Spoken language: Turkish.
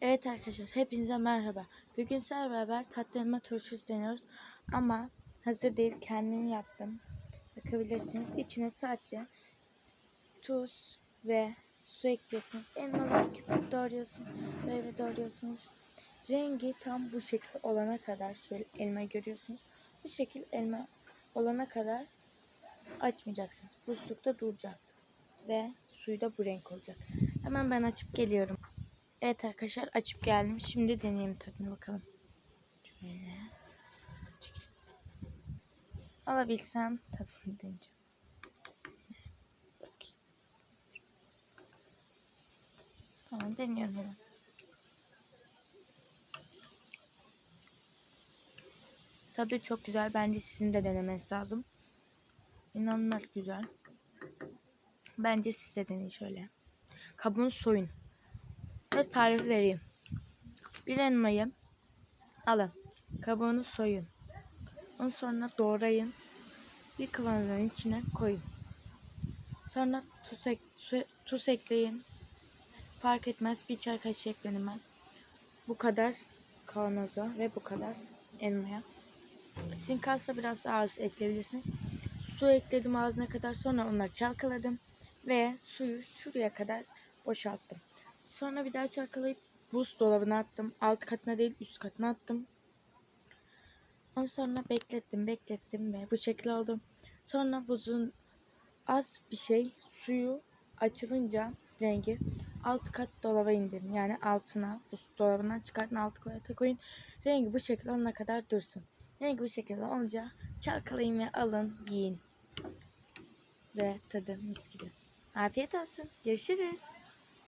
Evet arkadaşlar hepinize merhaba. Bugün sizlerle beraber tatlı elma turşusu deniyoruz. Ama hazır değil kendim yaptım. Bakabilirsiniz. İçine sadece tuz ve su ekliyorsunuz. Elmaları küp küp doğruyorsunuz. Böyle doğruyorsunuz. Rengi tam bu şekil olana kadar şöyle elmayı görüyorsunuz. Bu şekil elma olana kadar açmayacaksınız. Buzlukta duracak. Ve suyu da bu renk olacak. Hemen ben açıp geliyorum. Evet arkadaşlar açıp geldim. Şimdi deneyim tadına bakalım. Şöyle. Alabilsem tadını deneyeceğim. Tamam deniyorum hemen. Tadı çok güzel. Bence sizin de denemeniz lazım. İnanılmaz güzel. Bence siz de deneyin şöyle. Kabuğunu soyun. Ve tarifi vereyim. Bir elmayı alın. Kabuğunu soyun. Onu sonra doğrayın. Bir kavanozun içine koyun. Sonra tuz, ek, su- tuz ekleyin. Fark etmez. Bir çay kaşığı ekledim ben. Bu kadar kavanoza ve bu kadar elmaya. Sizin kalsa biraz az ekleyebilirsiniz. Su ekledim ağzına kadar. Sonra onları çalkaladım. Ve suyu şuraya kadar boşalttım. Sonra bir daha çalkalayıp buz dolabına attım. Alt katına değil üst katına attım. Ondan sonra beklettim beklettim ve bu şekilde oldu. Sonra buzun az bir şey suyu açılınca rengi alt kat dolaba indirin. Yani altına buz dolabından çıkartın alt kata koyun. Rengi bu şekilde olana kadar dursun. Rengi bu şekilde olunca çalkalayın ve alın yiyin. Ve tadı mis gibi. Afiyet olsun. Görüşürüz.